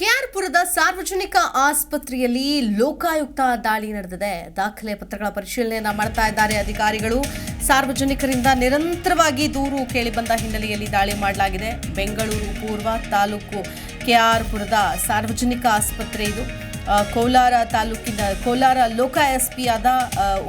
ಕೆಆರ್ಪುರದ ಸಾರ್ವಜನಿಕ ಆಸ್ಪತ್ರೆಯಲ್ಲಿ ಲೋಕಾಯುಕ್ತ ದಾಳಿ ನಡೆದಿದೆ. ದಾಖಲೆ ಪತ್ರಗಳ ಪರಿಶೀಲನೆಯನ್ನು ಮಾಡ್ತಾ ಇದ್ದಾರೆ ಅಧಿಕಾರಿಗಳು. ಸಾರ್ವಜನಿಕರಿಂದ ನಿರಂತರವಾಗಿ ದೂರು ಕೇಳಿಬಂದ ಹಿನ್ನೆಲೆಯಲ್ಲಿ ದಾಳಿ ಮಾಡಲಾಗಿದೆ. ಬೆಂಗಳೂರು ಪೂರ್ವ ತಾಲೂಕು ಕೆಆರ್ಪುರದ ಸಾರ್ವಜನಿಕ ಆಸ್ಪತ್ರೆ ಇದು. ಕೋಲಾರ ತಾಲೂಕಿನ, ಕೋಲಾರ ಲೋಕ ಎಸ್ ಪಿ ಆದ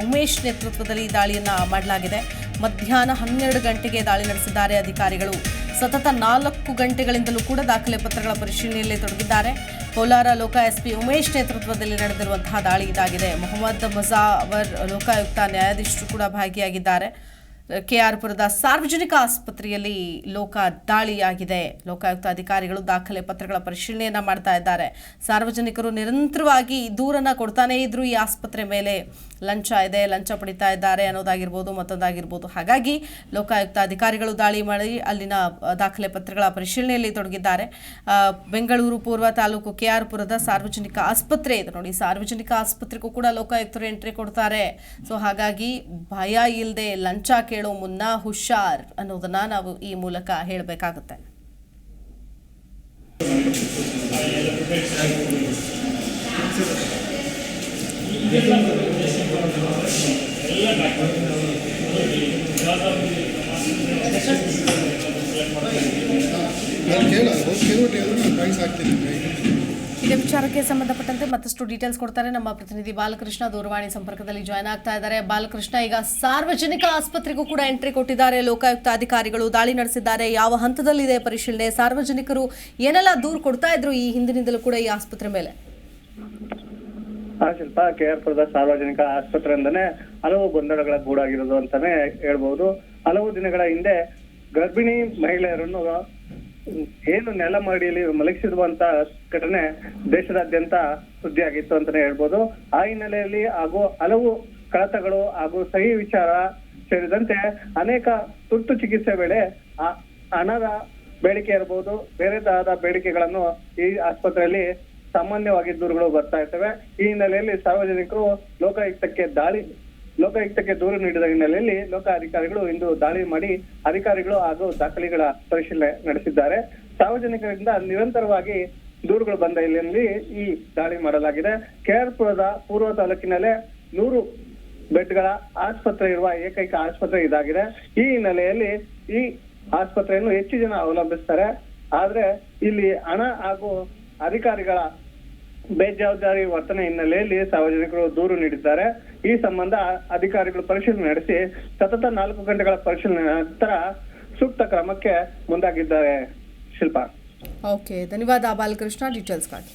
ಉಮೇಶ್ ನೇತೃತ್ವದಲ್ಲಿ ದಾಳಿಯನ್ನು ಮಾಡಲಾಗಿದೆ. ಮಧ್ಯಾಹ್ನ ಹನ್ನೆರಡು ಗಂಟೆಗೆ ದಾಳಿ ನಡೆಸಿದ್ದಾರೆ ಅಧಿಕಾರಿಗಳು. ಸತತ ನಾಲ್ಕು ಗಂಟೆಗಳಿಂದಲೂ ಕೂಡ ದಾಖಲೆ ಪತ್ರಗಳ ಪರಿಶೀಲನೆಯಲ್ಲಿ ತೊಡಗಿದ್ದಾರೆ. ಕೋಲಾರ ಲೋಕ ಎಸ್ಪಿ ಉಮೇಶ್ ನೇತೃತ್ವದಲ್ಲಿ ನಡೆದಿರುವಂತಹ ದಾಳಿ ಇದಾಗಿದೆ. ಮೊಹಮ್ಮದ್ ಮಜಾವರ್ ಲೋಕಾಯುಕ್ತ ನ್ಯಾಯಾಧೀಶರು ಕೂಡ ಭಾಗಿಯಾಗಿದ್ದಾರೆ. ಕೆಆರ್ಪುರದ ಸಾರ್ವಜನಿಕ ಆಸ್ಪತ್ರೆಯಲ್ಲಿ ಲೋಕ ದಾಳಿಯಾಗಿದೆ. ಲೋಕಾಯುಕ್ತ ಅಧಿಕಾರಿಗಳು ದಾಖಲೆ ಪತ್ರಗಳ ಪರಿಶೀಲನೆಯನ್ನು ಮಾಡ್ತಾ ಇದ್ದಾರೆ. ಸಾರ್ವಜನಿಕರು ನಿರಂತರವಾಗಿ ದೂರನ್ನ ಕೊಡ್ತಾನೇ ಇದ್ರು ಈ ಆಸ್ಪತ್ರೆ ಮೇಲೆ. ಲಂಚ ಇದೆ, ಲಂಚ ಪಡಿತಾ ಇದ್ದಾರೆ ಅನ್ನೋದಾಗಿರ್ಬೋದು, ಮತ್ತೊಂದಾಗಿರ್ಬೋದು. ಹಾಗಾಗಿ ಲೋಕಾಯುಕ್ತ ಅಧಿಕಾರಿಗಳು ದಾಳಿ ಮಾಡಿ ಅಲ್ಲಿನ ದಾಖಲೆ ಪತ್ರಗಳ ಪರಿಶೀಲನೆಯಲ್ಲಿ ತೊಡಗಿದ್ದಾರೆ. ಬೆಂಗಳೂರು ಪೂರ್ವ ತಾಲೂಕು ಕೆಆರ್ಪುರದ ಸಾರ್ವಜನಿಕ ಆಸ್ಪತ್ರೆ ಇದು. ನೋಡಿ, ಸಾರ್ವಜನಿಕ ಆಸ್ಪತ್ರೆಗೂ ಕೂಡ ಲೋಕಾಯುಕ್ತರು ಎಂಟ್ರಿ ಕೊಡ್ತಾರೆ. ಸೊ, ಹಾಗಾಗಿ ಭಯ ಇಲ್ಲದೆ ಲಂಚ ಕೇಳೋ ಮುನ್ನ ಹುಷಾರ್ ಅನ್ನೋದನ್ನ ನಾವು ಈ ಮೂಲಕ ಹೇಳಬೇಕಾಗುತ್ತೆ. ನಾನು ಕೇಳಲ್ಲ ಹೋಗಿ ಕೇಳ್ಬಿಟ್ಟು ಇದೇ ವಿಚಾರಕ್ಕೆ ಸಂಬಂಧಪಟ್ಟಂತೆ ಮತ್ತಷ್ಟು ಡೀಟೇಲ್ಸ್ ಕೊಡ್ತಾರೆ ನಮ್ಮ ಪ್ರತಿನಿಧಿ ಬಾಲಕೃಷ್ಣ ದೂರವಾಣಿ ಸಂಪರ್ಕದಲ್ಲಿ ಜಾಯ್ನ್ ಆಗ್ತಾ ಇದ್ದಾರೆ. ಬಾಲಕೃಷ್ಣ, ಈಗ ಸಾರ್ವಜನಿಕ ಆಸ್ಪತ್ರೆಗೂ ಕೂಡ ಎಂಟ್ರಿ ಕೊಟ್ಟಿದ್ದಾರೆ. ಲೋಕಾಯುಕ್ತ ಅಧಿಕಾರಿಗಳು ದಾಳಿ ನಡೆಸಿದ್ದಾರೆ. ಯಾವ ಹಂತದಲ್ಲಿದೆ ಪರಿಶೀಲನೆ? ಸಾರ್ವಜನಿಕರು ಏನೆಲ್ಲ ದೂರು ಕೊಡ್ತಾ ಇದ್ರು ಈ ಹಿಂದಿನಿಂದಲೂ ಕೂಡ ಈ ಆಸ್ಪತ್ರೆ ಮೇಲೆ? ಕೆ ಆರ್ ಪುರದ ಸಾರ್ವಜನಿಕ ಆಸ್ಪತ್ರೆ ಅಂತಾನೆ ಹಲವು ಗೊಂದಲಗಳ ಗೂಡಾಗಿರೋದು ಅಂತಾನೆ ಹೇಳ್ಬಹುದು ಹಲವು ದಿನಗಳ ಹಿಂದೆ ಗರ್ಭಿಣಿ ಮಹಿಳೆಯರನ್ನು ಏನು ನೆಲ ಮಾಡಿಯಲ್ಲಿ ಮಲಗಿಸಿರುವಂತ ಘಟನೆ ದೇಶದಾದ್ಯಂತ ಸುದ್ದಿ ಆಗಿತ್ತು ಅಂತಾನೆ ಹೇಳ್ಬೋದು. ಆ ಹಿನ್ನೆಲೆಯಲ್ಲಿ ಹಾಗೂ ಹಲವು ಕಳತಗಳು ಹಾಗೂ ಸಹಿ ವಿಚಾರ ಸೇರಿದಂತೆ ಅನೇಕ ತುರ್ತು ಚಿಕಿತ್ಸೆ ವೇಳೆ ಹಣದ ಬೇಡಿಕೆ ಇರಬಹುದು. ಬೇರೆ ತರಹದ ಬೇಡಿಕೆಗಳನ್ನು ಈ ಆಸ್ಪತ್ರೆಯಲ್ಲಿ ಸಾಮಾನ್ಯವಾಗಿ ದೂರುಗಳು ಬರ್ತಾ ಇರ್ತವೆ. ಈ ಹಿನ್ನೆಲೆಯಲ್ಲಿ ಸಾರ್ವಜನಿಕರು ಲೋಕಾಯುಕ್ತಕ್ಕೆ ದಾಳಿ ಲೋಕಾಯುಕ್ತಕ್ಕೆ ದೂರು ನೀಡಿದ ಹಿನ್ನೆಲೆಯಲ್ಲಿ ಲೋಕ ಅಧಿಕಾರಿಗಳು ಇಂದು ದಾಳಿ ಮಾಡಿ ಅಧಿಕಾರಿಗಳು ಹಾಗೂ ದಾಖಲೆಗಳ ಪರಿಶೀಲನೆ ನಡೆಸಿದ್ದಾರೆ. ಸಾರ್ವಜನಿಕರಿಂದ ನಿರಂತರವಾಗಿ ದೂರುಗಳು ಬಂದ ಹಿನ್ನೆಲೆಯಲ್ಲಿ ಈ ದಾಳಿ ಮಾಡಲಾಗಿದೆ. ಕೆಆರ್ಪುರದ ಪೂರ್ವ ತಾಲೂಕಿನಲ್ಲೇ ನೂರು ಬೆಡ್ಗಳ ಆಸ್ಪತ್ರೆ ಇರುವ ಏಕೈಕ ಆಸ್ಪತ್ರೆ ಇದಾಗಿದೆ. ಈ ಹಿನ್ನೆಲೆಯಲ್ಲಿ ಈ ಆಸ್ಪತ್ರೆಯನ್ನು ಹೆಚ್ಚು ಜನ ಅವಲಂಬಿಸ್ತಾರೆ. ಆದ್ರೆ ಇಲ್ಲಿ ಹಣ ಹಾಗೂ ಅಧಿಕಾರಿಗಳ ಬೇಜವಾಬ್ದಾರಿ ವರ್ತನೆ ಹಿನ್ನೆಲೆಯಲ್ಲಿ ಸಾರ್ವಜನಿಕರು ದೂರು ನೀಡಿದ್ದಾರೆ. ಈ ಸಂಬಂಧ ಅಧಿಕಾರಿಗಳು ಪರಿಶೀಲನೆ ನಡೆಸಿ ಸತತ ನಾಲ್ಕು ಗಂಟೆಗಳ ಪರಿಶೀಲನೆ ನಂತರ ಸೂಕ್ತ ಕ್ರಮಕ್ಕೆ ಮುಂದಾಗಿದ್ದಾರೆ. ಶಿಲ್ಪ. ಓಕೆ ಧನ್ಯವಾದ ಬಾಲಕೃಷ್ಣ. ಡೀಟೇಲ್ಸ್ಗಾಗಿ